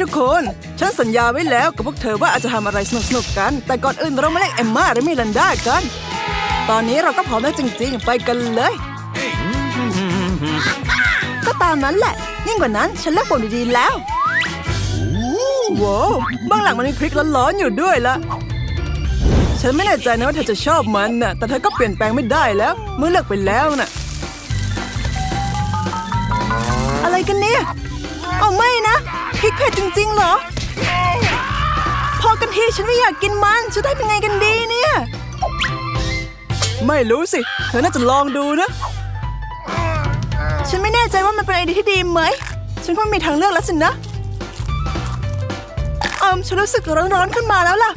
ทุกคน ฉันสัญญาไว้แล้วกับพวกเธอว่าอาจจะทำอะไรสนุกๆกัน แต่ก่อนอื่นเรามาเรียกเอมมาและมิลันดากัน ตอนนี้เราก็พร้อมแล้วจริงๆ ไปกันเลย ก็ตามนั้นแหละ ยิ่งกว่านั้นฉันเลือกปุ่มดีๆแล้วว้าวบ้างหลังมันมีพริกร้อนๆอยู่ด้วยละฉันไม่แน่ใจนะว่าเธอจะชอบมันน่ะ แต่เธอก็เปลี่ยนแปลงไม่ได้แล้ว เมื่อเลิกไปแล้วน่ะ อะไรกันเนี่ย เอาไม่นะ พริกเผ็ดจริง ๆ เหรอ พอกันทีฉันไม่อยากกินมันจะได้เป็นไงกันดีเนี่ย ไม่รู้สิ เธอน่าจะลองดูนะ ฉันไม่แน่ใจว่ามันเป็นไอเดียที่ดีไหม ฉันคงมีทางเลือกแล้วสินะเอิมฉันรู้สึกร้อนๆขึ้นมาแล้วล่ะ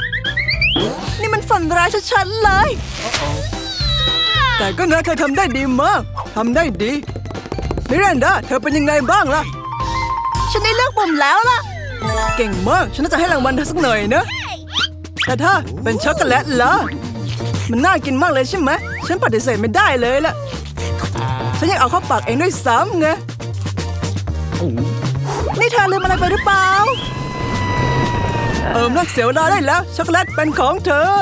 นี่มันฝันร้ายชัดๆเลย แต่ก็นะเธอทำได้ดีมากทำได้ดีมิรันดาเธอเป็นยังไงบ้างล่ะ ฉันได้เลือกปุ่มแล้วล่ะ เก่งมาก ฉันน่าจะให้รางวัลเธอสักหน่อยนะ แต่ถ้าเป็นช็อกโกแลตล่ะมันน่ากินมากเลยใช่ไหม ฉันปฏิเสธไม่ได้เลยล่ะ ฉันอยากเอาเข้าปากเองด้วยซ้ำไง นี่เธอลืมอะไรไปหรือเปล่า เอิมเลิกเสียเวลาได้แล้ว ช็อกโกแลตเป็นของเธอ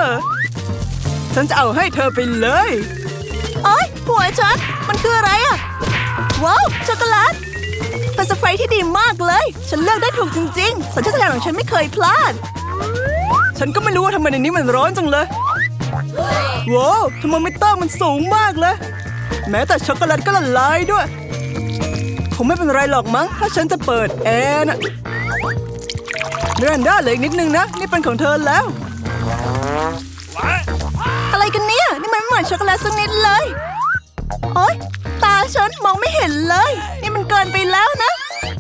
ฉันจะเอาให้เธอไปเลย โอ้ยหัวฉัน มันคืออะไรอะว้าว ช็อกโกแลต เป็นสเปรย์ที่ดีมากเลย ฉันเลือกได้ถูกจริงๆสัญชาตญาณของฉันไม่เคยพลาด ฉันก็ไม่รู้ว่าทำไมในนี้มันร้อนจังเลยว้าวทำไมไม่ต้องมันสูงมากเลย แม้แต่ช็อกโกแลตก็ละลายด้วย คงไม่เป็นไรหรอกมั้ง ถ้าฉันจะเปิดแอร์นะมิรันด้าเหลืออีกนิดนึงนะ นี่เป็นของเธอแล้ว อะไรกันเนี่ย นี่มันไม่เหมือนช็อกโกแลตสักนิดเลย โอ๊ย ฉันมองไม่เห็นเลย นี่มันเกินไปแล้วนะ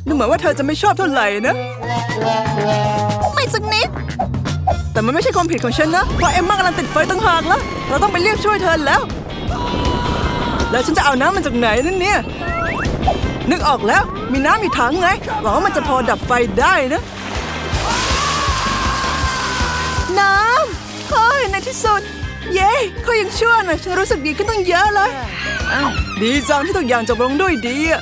ดูเหมือนว่าเธอจะไม่ชอบเท่าไหร่นะ ไม่สักนิด แต่มันไม่ใช่ความผิดของฉันนะ เพราะเอ็มมากำลังติดไฟตั้งหากแล้ว เราต้องไปเรียกช่วยเธอแล้ว แล้วฉันจะเอาน้ำมันจากไหนนั่นเนี่ย นึกออกแล้ว มีน้ำมีถังไงหวังว่ามันจะพอดับไฟได้นะ น้ำเฮ้ยในที่สุด เย้เขายังชั่วหน่อยฉันรู้สึกดีขึ้นตั้งเยอะเลย ดีจังที่ทุกอย่างจบลงด้วยดีอะ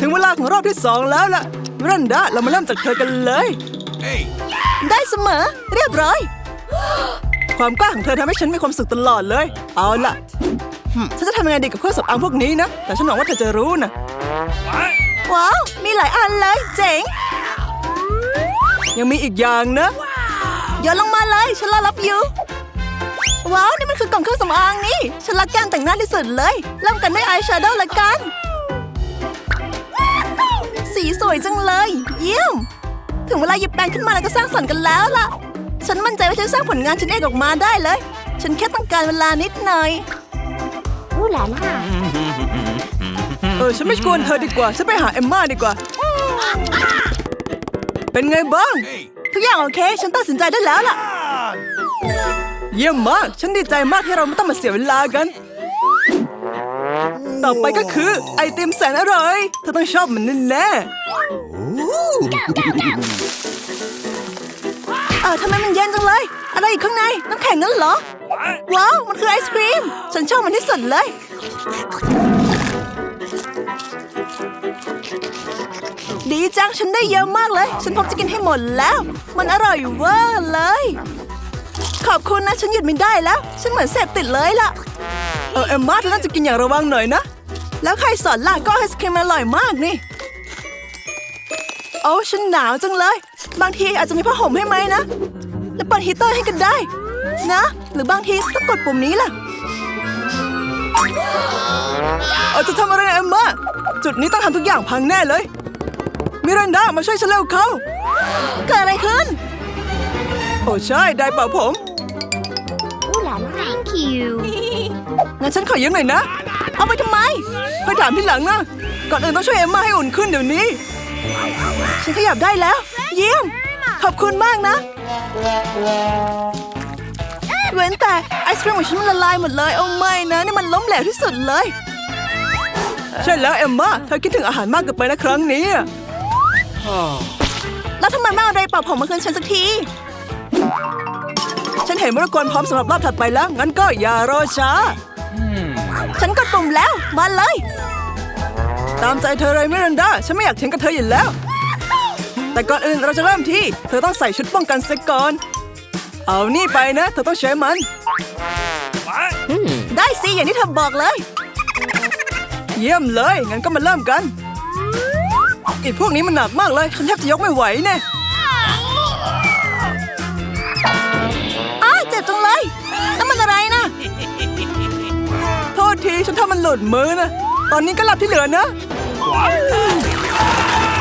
ถึงเวลาของรอบที่สองแล้วล่ะมิรันดาเรามาเริ่มจากเธอกันเลย ได้เสมอ เรียบร้อย ความกล้าของเธอทำให้ฉันมีความสุขตลอดเลย เอาล่ะหึฉันจะทำยังไงดีกับเครื่องสำอางพวกนี้นะ แต่ฉันหวังว่าเธอจะรู้นะ ว้าว มีหลายอันเลยเจ๋ง ยังมีอีกอย่างนะโยนลงมาเลย ฉันรอรับอยู่ ว้าว นี่มันคือกล่องเครื่องสำอางนี่ ฉันรักการแต่งหน้าที่สุดเลย เริ่มกันด้วยอายแชโดว์ละกัน สีสวยจังเลย เยี่ยม ถึงเวลาหยิบแปรงขึ้นมาแล้วก็สร้างสรรค์กันแล้วล่ะ ฉันมั่นใจว่าฉันสร้างผลงานชิ้นเอกออกมาได้เลย ฉันแค่ต้องการเวลานิดหน่อย Ooh la la. เออ ฉันไม่กวนเธอดีกว่า ฉันไปหาเอมม่าดีกว่า เป็นไงบ้าง ทุกอย่างโอเค ฉันตัดสินใจได้แล้วล่ะ เยี่ยมมาก ฉันดีใจมากที่เราไม่ต้องมาเสียเวลากัน ต่อไปก็คือ ไอติมแสนอร่อย เธอต้องชอบมันแน่ๆเออทำไมมันเย็นจังเลย อะไรอยู่ข้างใน น้ำแข็งงั้นเหรอ ว้าว มันคือไอศครีม ฉันชอบมันที่สุดเลย ดีจัง ฉันได้เยอะมากเลย ฉันพร้อมจะกินให้หมดแล้ว มันอร่อยเวอร์เลย ขอบคุณนะ ฉันหยุดไม่ได้แล้ว ฉันเหมือนเสพติดเลยล่ะ เออเอมมาเธอน่าจะกินอย่างระวังหน่อยนะ แล้วใครสอนล่ะก็ไอศครีมอร่อยมากนี่ โอ้ฉันหนาวจังเลย บางทีอาจจะมีผ้าห่มให้ไหมนะ แล้วเปิดฮีเตอร์ให้กันได้ นะ หรือบางทีต้องกดปุ่มนี้ล่ะเอาจะทำอะไรเอมมาจุดนี้ต้องทำทุกอย่างพังแน่เลย มิรันดามาช่วยฉันเร็วเขาเกิดอะไรขึ้น โอ้ใช่ ได้เป่าผม you. งั้นฉันขอยืมหน่อยนะ เอาไปทำไมไปถามที่หลังนะ ก่อนอื่นต้องช่วยเอ็มมาให้อุ่นขึ้นเดี๋ยวนี้ ฉันขยับได้แล้ว เยี่ยม ขอบคุณมากนะเว้นแต่ไอศครีมของฉันมันละลายหมดเลย เอาไม่นะนี่มันล้มเหลวที่สุดเลย ใช่แล้วเอ็มมาเธอคิดถึงอาหารมากเกินไปนะครั้งนี้ แล้วทำไมไม่เอาอะไรเป่าผมมาคืนฉันสักที ฉันเห็นมรกรพร้อมสำหรับรอบถัดไปแล้ว งั้นก็อย่ารอช้า ฉันกดปุ่มแล้ว มาเลย ตามใจเธอเลยมิรันดา ฉันไม่อยากเถียงกับเธออยู่แล้ว แต่ก่อนอื่นเราจะเริ่มที่ เธอต้องใส่ชุดป้องกันเสียก่อน เอานี่ไปนะ เธอต้องใช้มัน ได้สิ อย่างที่เธอบอกเลย เยี่ยมเลย งั้นก็มาเริ่มกันไอ้พวกนี้มันหนักมากเลย ฉันแทบจะยกไม่ไหวแน่อ้ ทษที ฉันทำมันหลุดมือนะ ตอนนี้ก็หลับที่เหลือนะ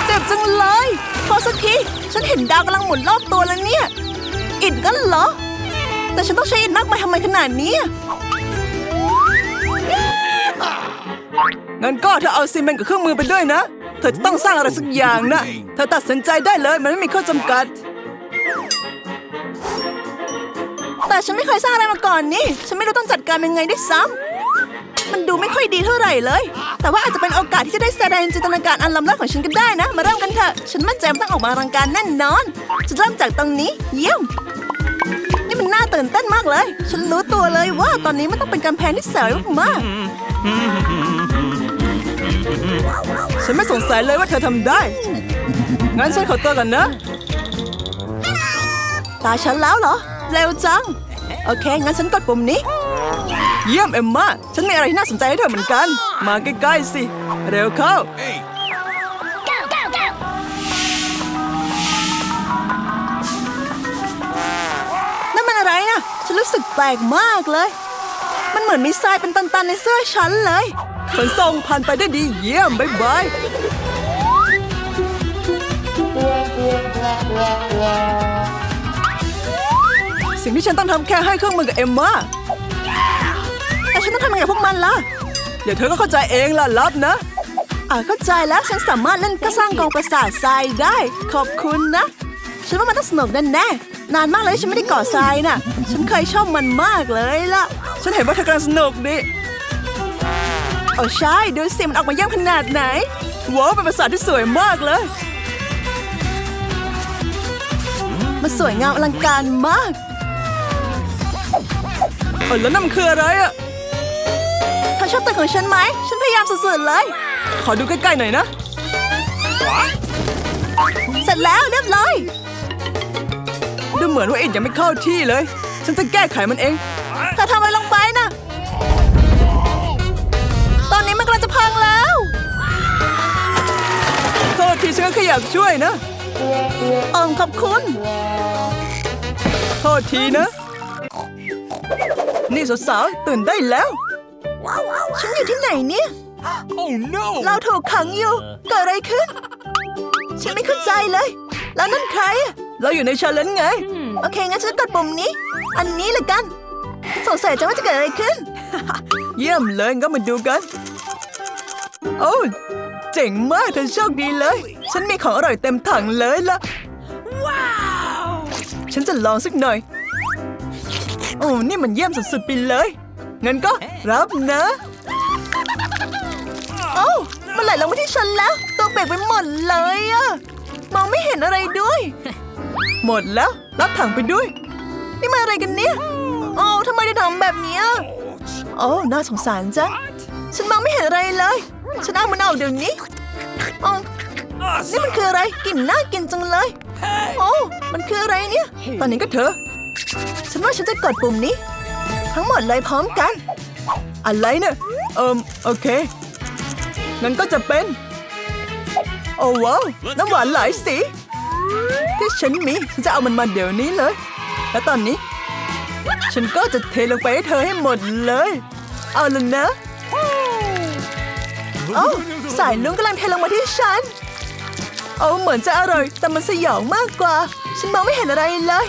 เจ็บจังเลย พอสักที ฉันเห็นดาวกำลังหมุนรอบตัวแล้วเนี่ย อิดกันเหรอ แต่ฉันต้องใช้อิดมากมายทำไมขนาดนี้งั้นก็เธอเอาซีเมนต์กับเครื่องมือไปด้วยนะ เธอจะต้องสร้างอะไรสักอย่างนะ เธอตัดสินใจได้เลย มันไม่มีข้อจำกัด แต่ฉันไม่เคยสร้างอะไรมาก่อนนี่ ฉันไม่รู้ต้องจัดการยังไงด้วยซ้ำ มันดูไม่ค่อยดีเท่าไหร่เลย แต่ว่าอาจจะเป็นโอกาสที่จะได้แสดงจินตนาการอันล้ำเลิศของฉันก็ได้นะ มาเริ่มกันเถอะ ฉันมั่นใจมันต้องออกมาอลังการแน่นอน จะเริ่มจากตรงนี้ เยี่ยม นี่มันน่าตื่นเต้นมากเลย ฉันรู้ตัวเลยว่าตอนนี้มันต้องเป็นกำแพงที่สวยมากๆฉันไม่สงสัยเลยว่าเธอทำได้ งั้นฉันขอตัวกันนะ ตาฉันแล้วเหรอ เร็วจัง โอเค งั้นฉันกดปุ่มนี้ เยี่ยมเอมมาฉันมีอะไรที่น่าสนใจให้เธอเหมือนกัน มาใกล้ๆสิ เร็วเข้า Go, go, go! นั่นมันอะไรนะฉันรู้สึกแปลกมากเลย มันเหมือนมีทรายเป็นตันๆในเสื้อฉันเลยขนส่งผ่านไปได้ดีเยี่ยมบ๊ายบายสิ่งที่ฉันต้องทำแค่ให้เครื่องมือกับเอมมาแต่ฉันต้อง ทำยังไงกับพวกมันล่ะ เดี๋ยวเธอก็เข้าใจเองล่ะรับนะอ่าเข้าใจแล้วฉันสามารถเล่นก็สร้างกองประสาททรายได้ ขอบคุณนะ ฉันว่ามันต้องสนุกแน่แน่ๆนานมากเลยฉันไม่ได้ก่อทรายน่ะ ฉันเคยชอบมันมากเลยล่ะ ฉันเห็นว่าเธอกำลังสนุกดิโอ้ใช่ดูสิมันออกมาเยี่ยมขนาดไหนว้าวเป็นประสาทที่สวยมากเลยมันสวยงามอลังการมากเออแล้วนั่นมันคืออะไรอะเธอ ชอบตัวของฉันไหม ฉันพยายามสุดๆเลย ขอดูใกล้ๆหน่อยนะ เสร็จแล้วเรียบร้อยดูเหมือนว่าอิดยังไม่เข้าที่เลย ฉันจะแก้ไขมันเองเธอทำอะไรลงไปนะตอนนี้มันกำลังจะพังแล้วโทษทีฉันก็แค่อยากช่วยนะเอิมขอบคุณ โทษทีนะ นี่สาวๆตื่นได้แล้ว ฉันอยู่ที่ไหนเนี่ย Oh no! เราถูกขังอยู่ เกิดอะไรขึ้น ฉันไม่เข้าใจเลย แล้วนั่นใครอะเราอยู่ในชาเลนจ์ไง โอเค งั้นฉันกดปุ่มนี้ อันนี้ละกัน สงสัยจะว่าจะเกิดอะไรขึ้น เยี่ยมเลยก็มาดูกัน โอ้เจ๋งมากเธอโชคดีเลย ฉันมีของอร่อยเต็มถังเลยล่ะ ว้าว ฉันจะลองสักหน่อย โอ้ นี่มันเยี่ยมสุดๆไปเลย งั้นก็รับนะโอ้ามันไหลลงมาที่ฉันแล้ว ตัวเปียกไปหมดเลยอะมองไม่เห็นอะไรด้วย หมดแล้ว รับถังไปด้วย นี่มันอะไรกันเนี่ยโอ้ทำไมได้ทำแบบเนี้ยโอ้น่าสงสารจังฉันมองไม่เห็นอะไรเลย ฉันเอามันออกเดี๋ยวนี้โอ้นี่มันคืออะไรกลิ่นน่ากินจังเลย โอ้ มันคืออะไรเนี่ย ตอนนี้ก็เถอะฉันว่าฉันจะกดปุ่มนี้ ทั้งหมดเลยพร้อมกัน อะไรเนี่ยเอิมโอเค งั้นก็จะเป็น โอ้ว้าว น้ำหวานหลายสี ที่ฉันมีฉันจะเอามันมาเดี๋ยวนี้เลย และตอนนี้ ฉันก็จะเทลงไปให้เธอให้หมดเลย เอาละนะโอ้สายลุ้งกำลังเทลงมาที่ฉันโอ้เหมือนจะอร่อย แต่มันสยองมากกว่า ฉันมองไม่เห็นอะไรเลย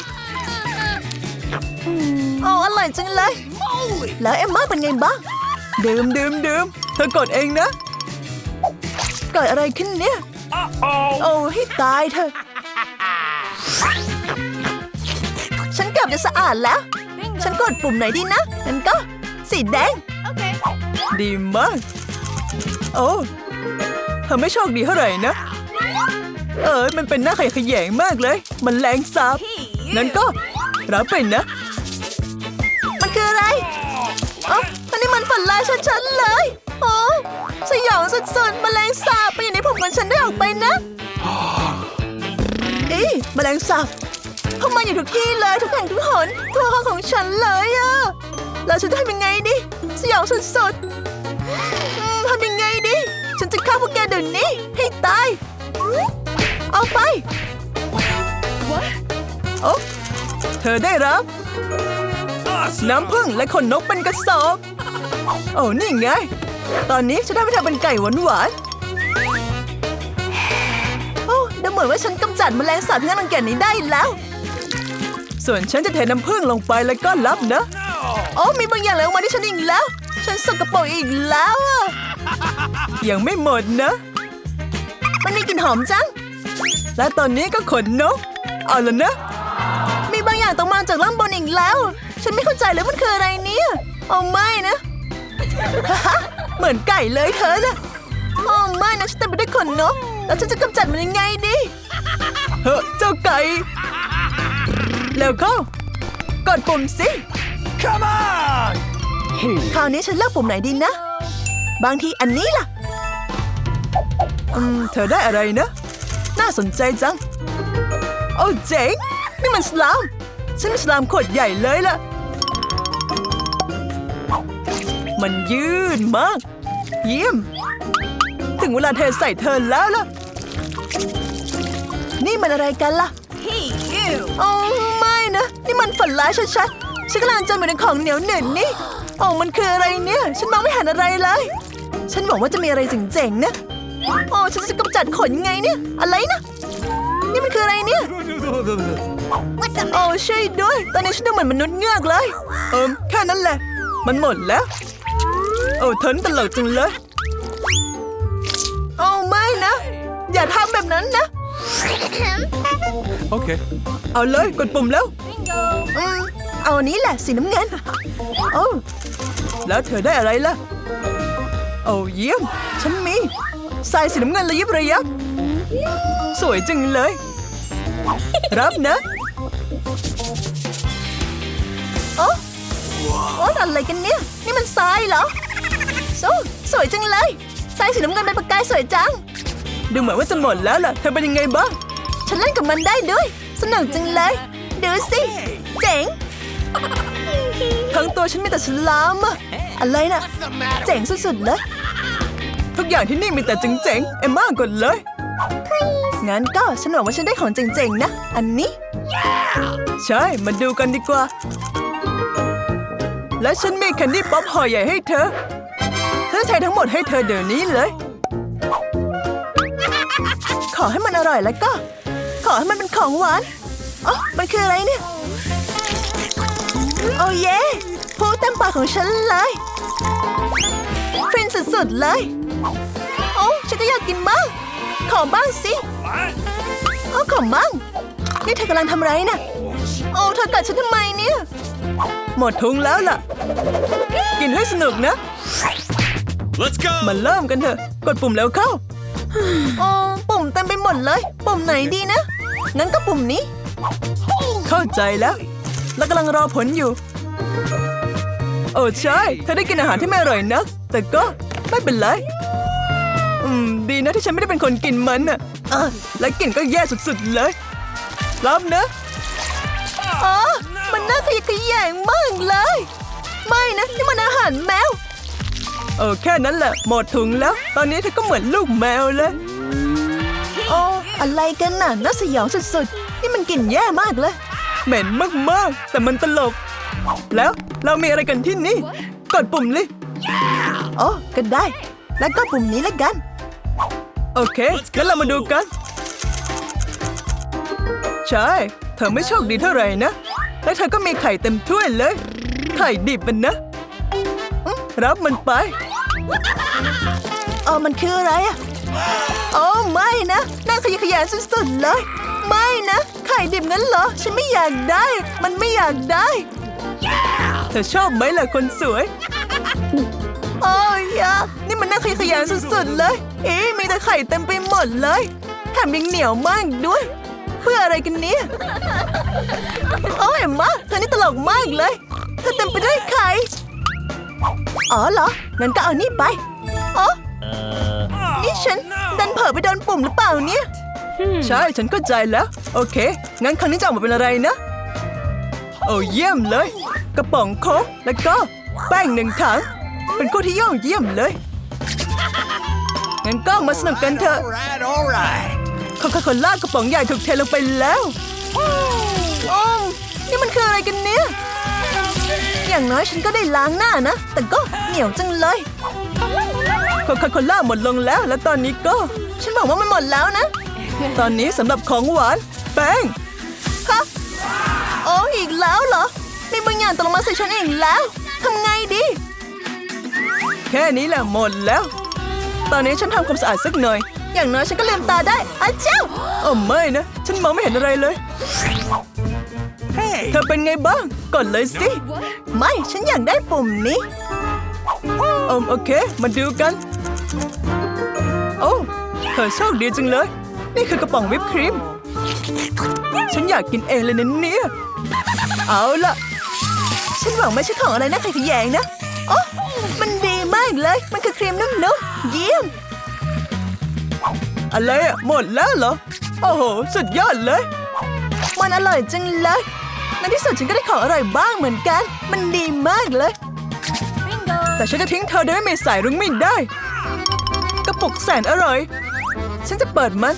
โอ้อร่อยจังเลย แล้วเอ็มมาเป็นไงบ้างดื่มดื่มดื่มเธอกดเองนะเกิดอะไรขึ้นเนี่ย Uh-oh! โอ้ให้ตายเถอะฉันเกือบจะสะอาดแล้ว ฉันกดปุ่มไหนดีนะงั้นก็ สีแดง ดีมาก โอ้เธอไม่โชคดีเท่าไหร่นะ เออมันเป็นหน้าขยะแขยงมากเลย มันแรงสาบนั้นก็รับไปนะมัน คืออะไรเอ๋ออันนี้มันฝันร้ายชัดๆเลย โอ้สยองสุดๆแมลงสาบไปอยู่ในผมของฉันได้ออกไปนะนี่แมลงสาบเข้ามาอยู่ทุกที่เลยทุกแห่งทุกหนตัวเขาของฉันเลยอะแล้วฉันจะทำยังไงดีสยองสุดๆอืมทำยังไงดีฉันจะฆ่าพวกแกเดี๋ยวนี้ให้ตาย เอาไปโอ้เธอได้รับ Awesome. น้ำผึ้งและขนนกเป็นกระสอบโอ้นี่ไง ตอนนี้ฉันได้ไปทำเป็นไก่หวานหวานๆโอ้ดูเหมือนว่าฉันกำจัดแมลงสาบที่น่ารังเกียจนี้ได้แล้ว ส่วนฉันจะเทน้ำผึ้งลงไปแล้วก็รับนะโอ้มีบางอย่างไหลออกมาที่ฉันอีกแล้ว ฉันสกปรกอีกแล้วอะยังไม่หมดนะ มันมีกลิ่นหอมจัง และตอนนี้ก็ขนนก เอาละนะ มีบางอย่างตกมาจากล่างบนอีกแล้ว ฉันไม่เข้าใจเลยมันคืออะไรเนี่ยโอ้ไม่นะเหมือนไก่เลยเธอนะโอ้ไม่นะฉันเต็มไปด้วยขนนก แล้วฉันจะกำจัดมันยังไงดีเฮ้อเจ้าไก่เร็วเข้ากดปุ่มสิ Come on. คราวนี้ฉันเลือกปุ่มไหนดีนะ บางทีอันนี้ล่ะ อืม เธอได้อะไรนะ น่าสนใจจัง โอ้เจ๋งนี่มันสลาม ฉันมีสลามขวดใหญ่เลยล่ะ มันยืดมาก เยี่ยม ถึงเวลาเทใส่เธอแล้วล่ะ นี่มันอะไรกันล่ะ Hey, you. โอ้ไม่นะ นี่มันฝันร้ายชัดๆฉันกำลังจมอยู่ในของเหนียวเหนึบนี่โอ้มันคืออะไรเนี่ย ฉันมองไม่เห็นอะไรเลย ฉันหวังว่าจะมีอะไรเจ๋งๆนะโอ้ฉันจะกำจัดขนไงเนี่ย อะไรนะ นี่มันคืออะไรเนี่ย What's the โอ้ช่วยด้วย ตอนนี้ฉันดูเหมือนมนุษย์เงือกเลย เอิมแค่นั้นแหละ มันหมดแล้ว โอ้ทนตลกจังเลยโอ้ไม่นะ อย่าทำแบบนั้นนะ Okay. เอาเลยกดปุ่มแล้ว bingo? อืมเอาอันนี้แหละสีน้ำเงินโอ้แล้วเธอได้อะไรล่ะ โอ้เยี่ยม ฉันมีทรายสีน้ำเงินระยิบระยับสวยจังเลย รับนะโอ้โอ้อะไรกันเนี่ย นี่มันทรายเหรอ โอ้สวยจังเลยทรายสีน้ำเงินเป็นประกายสวยจัง ดูเหมือนว่าจะหมดแล้วล่ะ เธอเป็นยังไงบ้าง ฉันเล่นกับมันได้ด้วย สนุกจังเลย ดูสิ เจ๋ง ทั้งตัวฉันมีแต่ฉลามอะอะไรนะเจ๋งสุดๆเลยทุกอย่างที่นี่มีแต่เจ๋งๆเอ็มม่ากดเลย งั้นก็ฉันหวังว่าฉันได้ของเจ๋งๆนะ อันนี้ ใช่ มาดูกันดีกว่า และฉันมีแคนดี้ป๊อปห่อใหญ่ให้เธอฉันจะ ใช้ทั้งหมดให้เธอเดี๋ยวนี้เลย ขอให้มันอร่อยแล้วก็ ขอให้มันเป็นของหวานอ๋อมันคืออะไรเนี่ย โอ้เย่พูเต็มปากของฉันเลยฟินสุดๆเลย โอ้ฉันก็อยากกินบ้าง ขอบ้างสิโอ้ขอบ้าง นี่เธอกำลังทำไรน่ะโอ้เธอกัดฉันทำไมเนี่ย หมดทุงแล้วล่ะ กินให้สนุกนะ Let's go. มาเริ่มกันเถอะ กดปุ่มแล้วเข้าโอ้ปุ่มเต็มไปหมดเลย ปุ่มไหนดีนะ งั้นก็ปุ่มนี้ เข้าใจแล้ว แล้วกำลังรอผลอยู่ โอ้ใช่ เธอได้กินอาหารที่ไม่อร่อยนะ แต่ก็ไม่เป็นไร อืม ดีนะที่ฉันไม่ได้เป็นคนกินมันน่ะเออและกลิ่นก็แย่สุดๆเลยรับนะอ๋อมันน่าขยะแขยงมากเลย ไม่นะนี่มันอาหารแมว เออแค่นั้นแหละ หมดถุงแล้ว ตอนนี้เธอก็เหมือนลูกแมวเลยโอ้อะไรกันน่ะน่าสยองสุดๆ นี่มันกลิ่นแย่มากเลย เหม็นมากๆ แต่มันตลก แล้วเรามีอะไรกันที่นี่ กดปุ่มเลยโอ้ก็ได้ แล้วก็ปุ่มนี้แล้วกัน โอเค งั้นเรามาดูกัน ใช่ เธอไม่โชคดีเท่าไหร่นะ และเธอก็มีไข่เต็มถ้วยเลย ไข่ดิบมันนะ รับมันไป เออมันคืออะไรอะโอ้ไม่นะน่าขยะแขยงสุดๆเลย ไม่นะ ไข่ดิบงั้นเหรอ ฉันไม่อยากได้ มันไม่อยากได้ เธอชอบไหมล่ะคนสวย โอ้ยยะนี่มันน่าขยะแขยงสุดๆเลย เอ๊ะมีแต่ไข่เต็มไปหมดเลยแถมยังเหนียวมากด้วย เพื่ออะไรกันเนี่ยโอ้ยเอ็มมาเธอนี่ตลกมากเลย เธอเต็มไปด้วยไข่ อ๋อเหรอ งั้นก็เอานี่ไปอ๋อนี่ฉัน ดันเผลอไปโดนปุ่มหรือเปล่าเนี่ย ใช่ ฉันเข้าใจแล้ว โอเค งั้นครั้งนี้จะออกมาเป็นอะไรนะ โอ้เยี่ยมเลย กระป๋องโค้กแล้วก็ แป้งหนึ่งถัง เป็นคู่ที่ยอดเยี่ยมเลย งั้นก็มาสนุกกันเถอะ All right, all right. โคคาโคล่ากระป๋องใหญ่ถูกเทลงไปแล้ว โอ้มนี่มันคืออะไรกันเนี่ย อย่างน้อยฉันก็ได้ล้างหน้านะ แต่ก็เหนียวจังเลยโคคาโคล่าหมดลงแล้ว และตอนนี้ก็ ฉันบอกว่ามันหมดแล้วนะ ตอนนี้สำหรับของหวานแป้งฮะโอ้อีกแล้วเหรอ มีบางอย่างตกลงมาใส่ฉันเอีกแล้วทำไงดี แค่นี้แหละหมดแล้ว ตอนนี้ฉันทำความสะอาดสักหน่อย อย่างน้อยฉันก็ลืมตาได้อาเจ้าโอ้ไม่นะ ฉันมองไม่เห็นอะไรเลย เธอเป็นไงบ้าง กดเลยสิ ไม่ ฉันอยากได้ปุ่มนี้โอมโอเค มาดูกัน โอ้ เธอโชคดีจังเลย นี่คือกระป๋องวิปครีม ฉันอยากกินเองเลยนะเนี่ย เอาล่ะ ฉันหวังไม่ใช่ของอะไรน่าขยงนะ โอ้มันดีมากเลย มันคือครีมนุ่มๆเยี่ยม อะไรอะหมดแล้วเหรอ โอ้โห สุดยอดเลย มันอร่อยจังเลย ในที่สุดฉันก็ได้ของอร่อยบ้างเหมือนกัน มันดีมากเลย แต่ฉันจะทิ้งเธอโดยไม่มีสายรุ้งไม่ได้ กระปุกแสนอร่อย ฉันจะเปิดมัน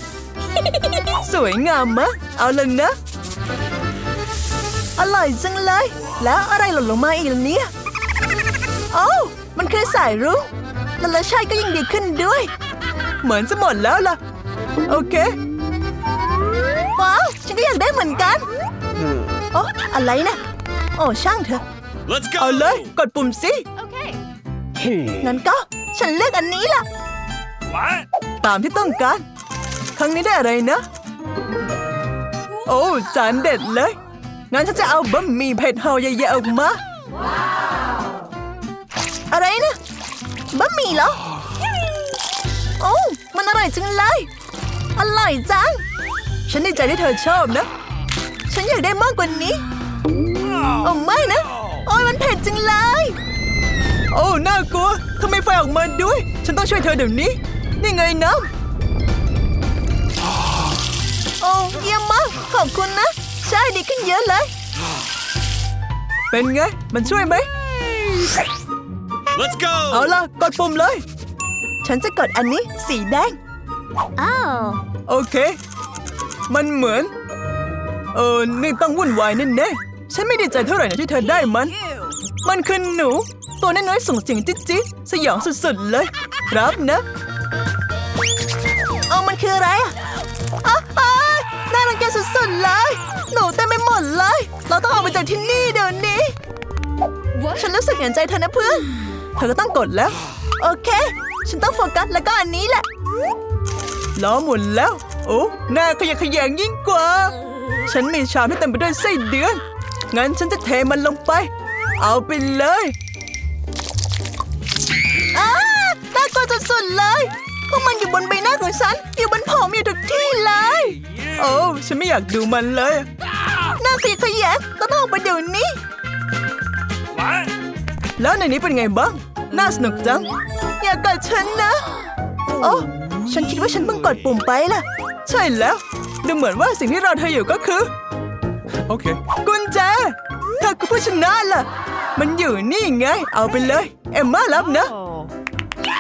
สวยงามมะ เอาเลยนะ อร่อยจังเลย แล้วอะไรหล่นลงมาอีกล่ะเนี่ยโอ้าวมันคือสายรุ้งแล้วรสชาติก็ยิ่งดีขึ้นด้วย เหมือนจะหมดแล้วล่ะ โอเค ว้าว ฉันก็อยากได้เหมือนกัน โอ้อะไรนะโอ้ช่างเถอะ Let's go. เอาเลยกดปุ่มสิงั้นก็ฉันเลือกอันนี้ล่ะ What? ตามที่ต้องการ ครั้งนี้ได้อะไรนะ โอ้จานเด็ดเลย งั้นฉันจะเอาบะหมี่เผ็ดห่อใหญ่ๆออกมาอะไรนะบะหมี่เหรอ โอ้ มันอร่อยจังเลย อร่อยจัง ฉันดีใจที่เธอชอบนะ ฉันอยากได้มากกว่านี้ โอ้ไม่นะ โอ้ยมันเผ็ดจังเลย โอ้น่ากลัวทำไมไฟออกมาด้วย ฉันต้องช่วยเธอเดี๋ยวนี้ นี่ไงน้ำโอ้เยี่ยมมาก ขอบคุณนะ ใช่ดีขึ้นเยอะเลย เป็นไง มันช่วยไหม Let's go. เอาล่ะ กดปุ่มเลย ฉันจะกดอันนี้สีแดง Oh. โอเค มันเหมือน เออนี่ต้องวุ่นวายแน่ๆฉันไม่ดีใจเท่าไหร่นะที่เธอได้มัน มันคือหนู ตัวน้อยๆส่งเสียงจิ๊ดจิ๊ดสยองสุดๆเลย รับนะเอามันคืออะไรอะอ้าวอ้าวน่ารังเกียจสุดๆเลย หนูเต็มไปหมดเลย เราต้องออกไปจากที่นี่เดี๋ยวนี้ ฉันรู้สึกเห็นใจเธอนะเพื่อน เธอก็ต้องกดแล้ว โอเค ฉันต้องโฟกัสแล้วก็อันนี้แหละล้อหมุนแล้ว โอ้หน้าขยะแขยงยิ่งกว่า ฉันมีชามที่เต็มไปด้วยไส้เดือน งั้นฉันจะเทมันลงไป เอาไปเลยอ้าน่ากลัวสุดๆเลย พวกมันอยู่บนใบหน้าของฉัน อยู่บนผมอยู่ทุกที่เลย โอ้ฉันไม่อยากดูมันเลยน้าขยะแขยงต้องออกไปเดี๋ยวนี้ แล้วในนี้เป็นไงบ้าง น่าสนุกจัง อย่ากดฉันนะ โอ้ ฉันคิดว่าฉันเพิ่งกดปุ่มไปล่ะ ใช่แล้ว ดูเหมือนว่าสิ่งที่รอเธออยู่ก็คือ Okay. กุญแจเธอคือผู้ชนะล่ะ มันอยู่นี่ไง เอาไปเลย เอ็มมารับนะ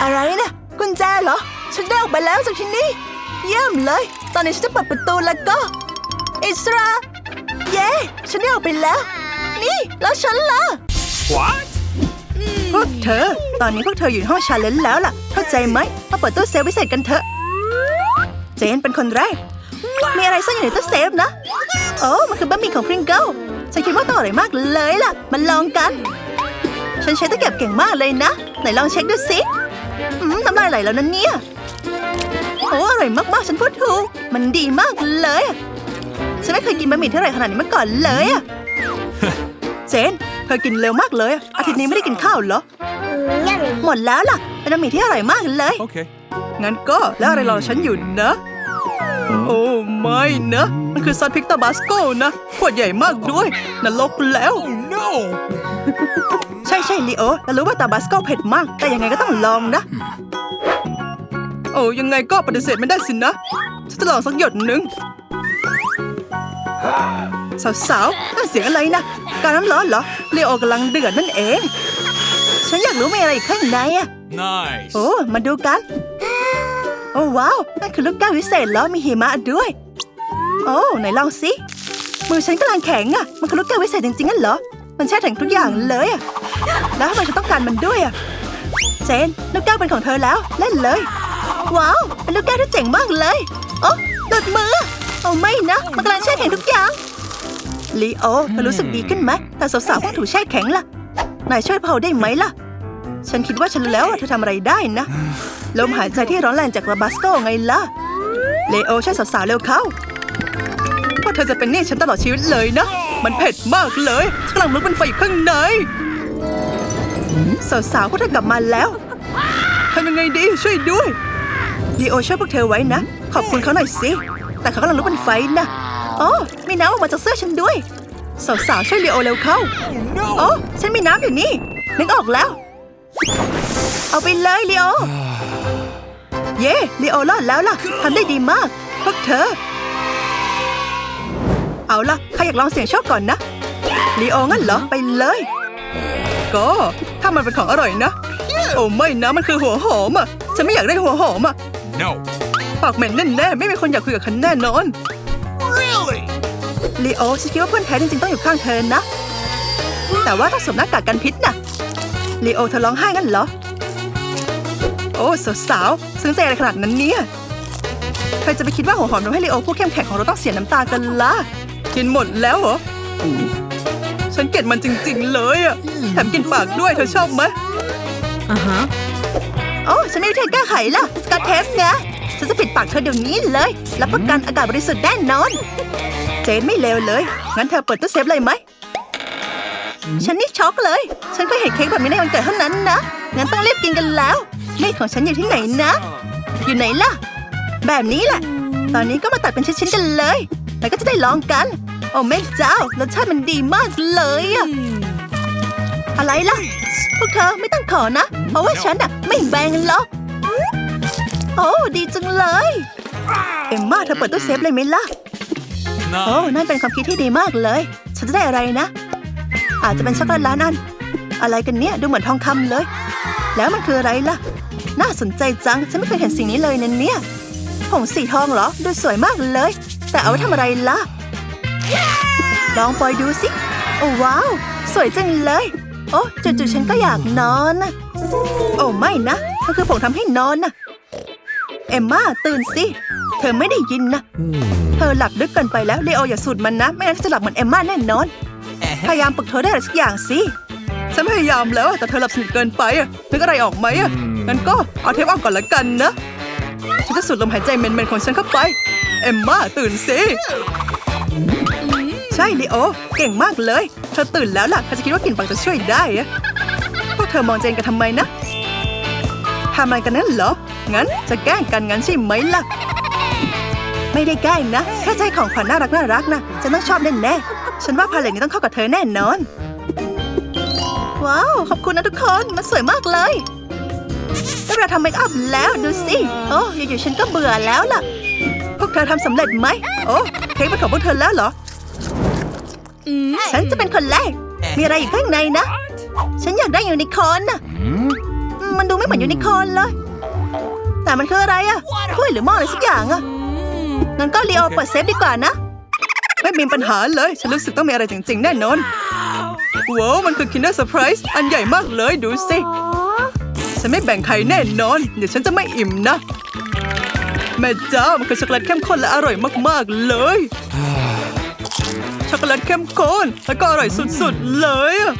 อะไรนะกุญแจเหรอ ฉันได้ออกไปแล้วจากที่นี่ เยี่ยมเลย ตอนนี้ฉันจะเปิดประตูแล้วก็ อิสรา เย้ ฉันได้ออกไปแล้ว นี่ แล้วฉันล่ะ What? พวกเธอ ตอนนี้พวกเธออยู่ในห้องชาเลนจ์แล้วล่ะ เข้าใจไหมมาเปิดตู้เซฟพิเศษกันเถอะ เจนเป็นคนแรก มีอะไรซ่อนอยู่ในตู้เซฟนะ โอ้มันคือบะหมี่ของพริงเกิลฉันคิดว่าต้องอร่อยมากเลยล่ะ มันลองกัน ฉันใช้ตะเกียบเก่งมากเลยนะ ไหนลองเช็คดูสิอืมน้ำลายไหลแล้วนะเนี่ย โอ้อร่อยมากๆ ฉันพูดถูก มันดีมากเลยอะฉันไม่เคยกินบะหมี่ที่อร่อยขนาดนี้มาก่อนเลยอะเจนเธอกินเร็วมากเลยอะอาทิตย์นี้ไม่ได้กินข้าวเหรอ หมดแล้วล่ะ เป็นบะหมี่ที่อร่อยมากเลย Okay. งั้นก็แล้วอะไรรอฉันอยู่นะ โอ้ไม่นะ มันคือซอสพริกตาบาสโกนะขวดใหญ่มากด้วยนรกแล้ว Oh no. ใช่ใช่ลีโอเรารู้ว่าตาบาสโกเผ็ดมาก แต่ยังไงก็ต้องลองนะ โอ้ยังไงก็ปฏิเสธไม่ได้สินะฉันฉันจะลองสักหยดหนึ่งสาวๆนั่นเสียงอะไรนะ การน้ำร้อนเหรอเลโอกำลังเดือดนั่นเอง ฉันอยากรู้มีอะไรอยู่ข้างในอะ Nice. โอ้มาดูกัน โอ้ว้าวนั่นคือลูกแก้ววิเศษแล้วมีหิมะด้วย โอ้ไหนลองสิมือฉันกำลังแข็งอะมันคือลูกแก้ววิเศษจริงๆงั้นเหรอ มันแช่แข็งทุกอย่างเลยอะแล้วทำไมฉันต้องการมันด้วยอะเจนลูกแก้วเป็นของเธอแล้วเล่นเลย ว้าวเป็นลูกแก้วที่เจ๋งมากเลยโอ้หลุดมือโอ้ไม่นะมันกำลังแช่แข็งทุกอย่างลีโอเธอรู้สึกดีขึ้นไหมแต่สาวๆพวกถูกแช่แข็งล่ะนายช่วยเผาได้ไหมล่ะ ฉันคิดว่าฉันรู้แล้วว่าเธอทำอะไรได้นะ ลมหายใจที่ร้อนแรงจากลาบาสโกไงล่ะ เลโอช่วยสาวๆเร็วเข้าเพราะเธอจะเป็นหนี้ฉันตลอดชีวิตเลยนะ มันเผ็ดมากเลยฉันกำลังลุกเป็นไฟอยู่ข้างใน สาวๆพวกเธอกลับมาแล้วทำยังไงดีช่วยด้วยเลโอช่วยพวกเธอไว้นะ ขอบคุณเขาหน่อยสิ แต่เขากำลังลุกเป็นไฟนะอ๋อมีน้ำออกมาจากเสื้อฉันด้วย สาวๆช่วยเลโอเร็วเข้าโอ้ฉันมีน้ำอยู่นี่นึกออกแล้ว เอาไปเลยลีโอ เย่ลีโอรอดแล้วล่ะทำได้ดีมาก พวกเธอ เอาล่ะใครอยากลองเสี่ยงโชคก่อนนะลีโองั้นเหรอ ไปเลย ก็ถ้ามันเป็นของอร่อยนะ โอ้ไม่นะมันคือหัวหอมอะ ฉันไม่อยากได้หัวหอมอะ No. ปากเหม็นแน่ๆไม่มีคนอยากคุยกับฉันแน่นอน Really? ลีโอฉันคิดว่าเพื่อนแท้จริงๆต้องอยู่ข้างเธอนะ แต่ว่าต้องสวมหน้ากากกันพิษนะ ลีโอเธอร้องไห้งั้นเหรอ โอ้สาวๆซึ้งใจอะไรขนาดนั้นเนี่ยใครจะไปคิดว่าหัวหอมทำให้ลีโอผู้เข้มแข็งของเราต้องเสียน้ำตากันล่ะกินหมดแล้วเหรอฉันเกลียดมันจริง ๆ เลยอะแถมกินปากด้วยเธอชอบไหม Uh huh. โอ้ฉันมีวิธีแก้ไขล่ะสกอตเทปไงฉันจะปิดปากเธอเดี๋ยวนี้เลยรับประกันอากาศบริสุทธิ์แน่นอน เจนไม่เลวเลย งั้นเธอเปิดตู้เซฟเลยไหม ฉันนี่ช็อกเลย ฉันก็เห็นเค้กแบบนี้ในวันเกิดเท่านั้นนะ งั้นต้องรีบกินกันแล้วมีดของฉันอยู่ที่ไหนนะ อยู่ไหนล่ะ แบบนี้แหละ ตอนนี้ก็มาตัดเป็นชิ้นๆกันเลย แล้วก็จะได้ลองกัน โอ้แม่เจ้ารสชาติมันดีมากเลยอะอะไรล่ะ พวกเธอไม่ต้องขอนะ เพราะว่าฉันอะไม่แบ่งหรอก โอ้ดีจังเลย เอ็มมาเธอเปิดตู้เซฟเลยไหมล่ะ โอ้ Nice. นั่นเป็นความคิดที่ดีมากเลย ฉันจะได้อะไรนะ อาจจะเป็นช็อกโกแลตล้านอัน อะไรกันเนี่ยดูเหมือนทองคำเลย แล้วมันคืออะไรล่ะ น่าสนใจจัง ฉันไม่เคยเห็นสิ่งนี้เลยนเนี่ยผงสีทองเหรอ ดูสวยมากเลย แต่เอาไว้ทำอะไรล่ะ ลองปล่อยดูสิโอ้ว้าว สวยจังเลย โอ้จู่ๆฉันก็อยากนอนนะโอ้ไม่นะมันคือผงทำให้นอนนะเอมมาตื่นสิ เธอไม่ได้ยินนะ เธอหลับลึกเกินไปแล้วเลโออย่าสูดมันนะ ไม่งั้นจะหลับเหมือนเอมมาแน่นอน พยายามปลุกเธอได้อะไรสักอย่างสิฉันพยายามแล้วแต่เธอหลับสนิทเกินไปอะนึกอะไรออกไหมอะงั้นก็เอาเทปออกก่อนละกันนะฉันจะสูดลมหายใจเหม็นๆของฉันเข้าไป เอมมาตื่นสิใช่ลีโอ เก่งมากเลย เธอตื่นแล้วล่ะเธอจะคิดว่ากลิ่นปากจะช่วยได้อะพวกเธอมองเจนกันทำไมนะทำอะไรกันนั่นเหรอ งั้นจะแกล้งกันงั้นใช่ไหมล่ะ ไม่ได้แกล้งนะ แค่ใจของขวัญน่ารักน่ารักนะฉันต้องชอบแน่แน่ๆฉันว่าพาเลตนี้ต้องเข้ากับเธอแน่นอน ว้าว ขอบคุณนะทุกคนมันสวยมากเลยได้เวลาทำเมคอัพแล้วดูสิโอ้อยู่ๆฉันก็เบื่อแล้วล่ะ พวกเธอทำสำเร็จไหมโอ้เค้กเป็นของพวกเธอแล้วเหรอฉันจะเป็นคนแรก มีอะไรอยู่ข้างในนะ ฉันอยากได้ยูนิคอร์นนะอืมมันดูไม่เหมือนยูนิคอร์นเลย แต่มันคืออะไรอะถ้วยหรือหม้ออะไรสักอย่างอะ งั้นก็เลีโอเปิดเซฟดีกว่านะ ไม่มีปัญหาเลย ฉันรู้สึกต้องมีอะไรจริง ๆ แน่นอนว้าวมันคือ Kinder Surprise อันใหญ่มากเลยดูสิ ฉันไม่แบ่งใครแน่นอน เดี๋ยวฉันจะไม่อิ่มนะ แม่เจ้ามันคือช็อกโกแลตเข้มข้นและอร่อยมากๆเลยช็อกโกแลตเข้มข้นแล้วก็อร่อยสุดๆเลยอะ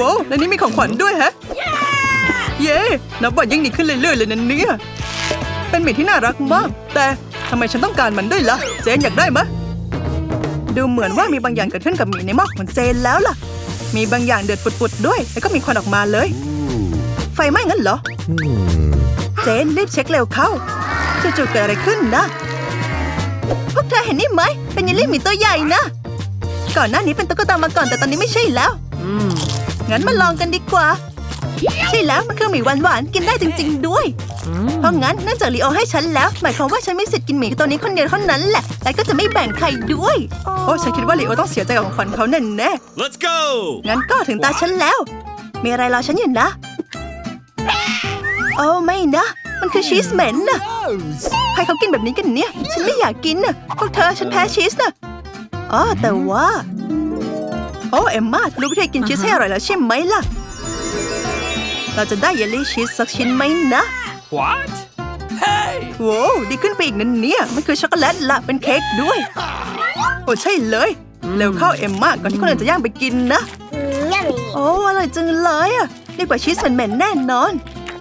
ว้าวในนี้มีของขวัญด้วยแฮะ เย้นับวันยิ่งดีขึ้นเรื่อยๆเลยนะเนี่ย เป็นหมีที่น่ารักมาก แต่ทำไมฉันต้องการมันด้วยล่ะ เจนอยากได้ไหมะ ดูเหมือนว่ามีบางอย่างเกิดขึ้นกับหมีในหม้อของเจนแล้วล่ะ มีบางอย่างเดือดปุดๆด้วย แล้วก็มีควันออกมาเลย ไฟไหม้งั้นเหรอ เจนรีบเช็คเร็วเข้าจู่ๆเกิดอะไรขึ้นนะ พวกเธอเห็นนี่ไหม เป็นเยลลี่หมีตัวใหญ่นะ ก่อนหน้านี้เป็นตุ๊กตามาก่อนแต่ตอนนี้ไม่ใช่แล้วงั้นมาลองกันดีกว่า ใช่แล้วมันคือหมีหวานๆกินได้จริง ๆ ด้วย เพราะงั้นเนื่องจากลีโอให้ฉันแล้ว หมายความว่าฉันมีสิทธิ์กินหมีตัวนี้คนเดียวเท่านั้นแหละ และก็จะไม่แบ่งใครด้วย โอ้ฉันคิดว่าลีโอต้องเสียใจกับของขวัญเขาแน่แน่ Let's go! ๆงั้นก็ถึงตาฉันแล้ว มีอะไรรอฉันอยู่นะ โอ้ไม่นะ มันคือชีสเหม็นนะใครเขากินแบบนี้กันเนี่ย ฉันไม่อยากกินนะพวกเธอฉันแพ้ชีสนะอ๋อแต่ว่า โอ้เอมมารู้วิธีกินชีสให้อร่อยแล้วใช่ไหมล่ะ เราจะได้เยลลี่ชีสสักชิ้นไหมนะ What? Hey! โว้วดีขึ้นไปอีกนั่นเนี่ย มันคือช็อกโกแลตละเป็นเค้กด้วย โอ้ใช่เลย เร็วเข้าเอ็มมากก่อนที่คนอื่นจะย่างไปกินนะ โอ้อร่อยจังเลยอะดีกว่าชีสเหม็นๆแน่นอน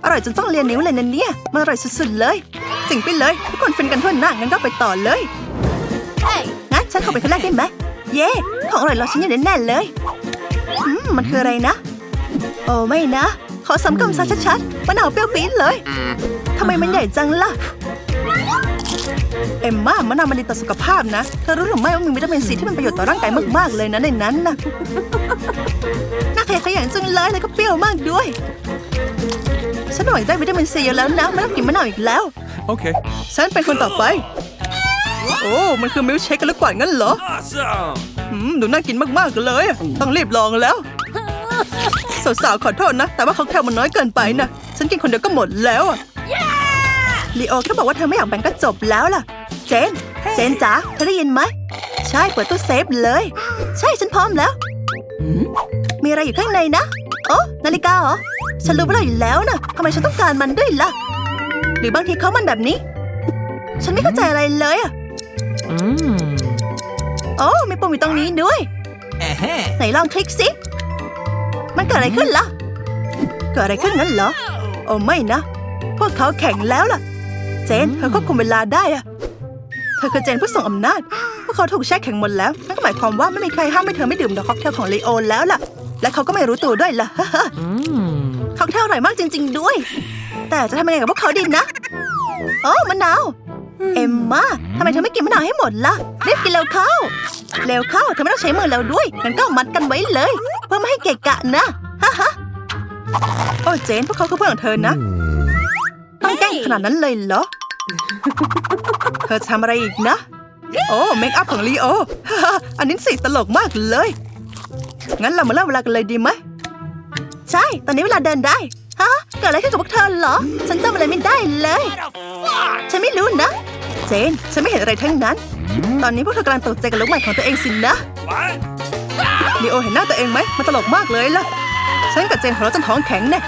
อร่อยจนต้องเลียนนิ้วเลยนะเนี่ย มันอร่อยสุดๆเลย สิ่งไปเลย ทุกคนฟินกันทั่วหน้างั้นก็ไปต่อเลยงั้นฉันเข้าไปคนแรกได้ไหม เย้ของอร่อยรอฉันอยู่แน่ๆเลย อืมมันคืออะไรนะ โอ้ไม่นะ ขอสำกำซะชัดๆ มะนาวเปรี้ยวปี๊ดเลยทำไมมันใหญ่จังล่ะ เอ็มม่ามะนาวมันดีต่อสุขภาพนะ เธอรู้หรือไม่ว่ามีวิตามินซีที่เป็นประโยชน์ต่อร่างกายมากๆเลยนะในนั้นน่ะน่าขยะแขยงจังเลยแล้วก็เปรี้ยวมากด้วยฉันหน่อยได้วิตามินซีเยอะแล้วนะไม่ต้องกินมะนาวอีกแล้ว Okay. ฉันเป็นคนต่อไป โอ้ มันคือมิลค์เชคกันหรือเปล่างั้นเหรอ Awesome! อืมดูน่ากินมากๆเลย ต้องรีบลองแล้ว สาวๆขอโทษนะ แต่ว่าค็อกเทลมันน้อยเกินไปนะ ฉันกินคนเดียวก็หมดแล้วอะลีโอแค่บอกว่าเธอไม่อยากแบ่งก็จบแล้วล่ะ เจน เจนจ๋าเธอได้ยินไหม ใช่เปิดตู้เซฟเลย ใช่ฉันพร้อมแล้ว มีอะไรอยู่ข้างในนะ โอ้นาฬิกาเหรอ ฉันรู้ว่าเราอยู่แล้วนะทำไมฉันต้องการมันด้วยล่ะ หรือบางทีเขามันแบบนี้ ฉันไม่เข้าใจอะไรเลยอะโอ้มีปุ่มอยู่ตรงนี้ด้วย ไหนลองคลิกสิ มันเกิดอะไรขึ้นล่ะ เกิดอะไรขึ้นงั้นเหรอ โอ้ไม่นะ พวกเขาแข่งแล้วล่ะ เจนเธอควบคุมเวลาได้อะเธอคือเจนผู้ทรงอำนาจ พวกเขาถูกแช่แข็งหมดแล้ว นั่นก็หมายความว่าไม่มีใครห้ามให้เธอไม่ดื่มดอกค็อกเทลของเลโอแล้วล่ะ และเขาก็ไม่รู้ตัวด้วยล่ะค็อกเทลอร่อยมากจริง ๆ ด้วย แต่จะทำยังไงกับพวกเขาดีนะ โอ้มะนาว เอ็มมาทำไมเธอไม่กินมะนาวให้หมดล่ะรีบกินเร็วเข้า เร็วเข้าเธอไม่ต้องใช้มือแล้วด้วยงั้นก็มัดกันไว้เลย เพื่อไม่ให้เกะกะนะฮ่าฮ่าโอ้เจนพวกเขาคือเพื่อนของเธอนะต้องแกล้งขนาดนั้นเลยเหรอ เธอทำอะไรอีกนะ โอ้เมคอัพของลีโอฮ่าฮ่าอันนี้สิตลกมากเลย งั้นเรามาเริ่มเวลากันเลยดีไหม ใช่ ตอนนี้เวลาเดินได้ ฮะเกิดอะไรขึ้นกับพวกเธอเหรอ ฉันจำอะไรไม่ได้เลย ฉันไม่รู้นะ เจน ฉันไม่เห็นอะไรทั้งนั้น ตอนนี้พวกเธอกำลังตกใจกับลูกใหม่ของตัวเองสินะ What? ลีโอเห็นหน้าตัวเองไหมมันตลกมากเลยล่ะ ฉันกับเจนหัวเราะจนท้องแข็งแน่